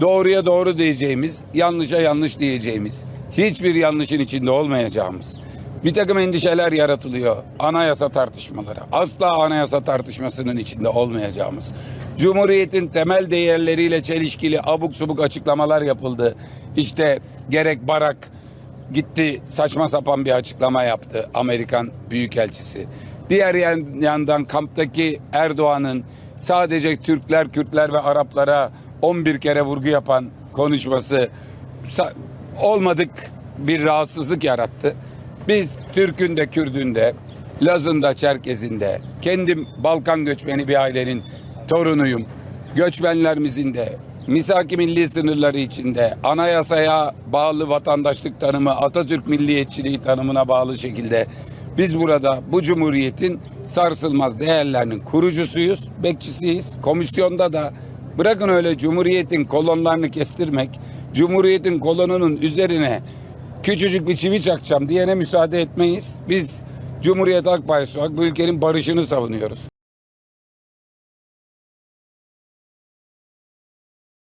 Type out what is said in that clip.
doğruya doğru diyeceğimiz, yanlışa yanlış diyeceğimiz, hiçbir yanlışın içinde olmayacağımız, bir takım endişeler yaratılıyor. Anayasa tartışmaları. Asla anayasa tartışmasının içinde olmayacağımız. Cumhuriyetin temel değerleriyle çelişkili abuk subuk açıklamalar yapıldı. İşte gerek Barak gitti saçma sapan bir açıklama yaptı Amerikan Büyükelçisi. Diğer yan- yandan kamptaki Erdoğan'ın sadece Türkler, Kürtler ve Araplara 11 kere vurgu yapan konuşması olmadık bir rahatsızlık yarattı. Biz Türk'ün de Kürd'ün de Laz'ın da Çerkez'in de kendim Balkan göçmeni bir ailenin torunuyum. Göçmenlerimizin de misaki milli sınırları içinde anayasaya bağlı vatandaşlık tanımı Atatürk milliyetçiliği tanımına bağlı şekilde biz burada bu cumhuriyetin sarsılmaz değerlerinin kurucusuyuz, bekçisiyiz. Komisyonda da bırakın öyle cumhuriyetin kolonlarını kestirmek, cumhuriyetin kolonunun üzerine küçücük bir çivi çakacağım diyene müsaade etmeyiz. Biz Cumhuriyet Halk Partisi olarak bu ülkenin barışını savunuyoruz.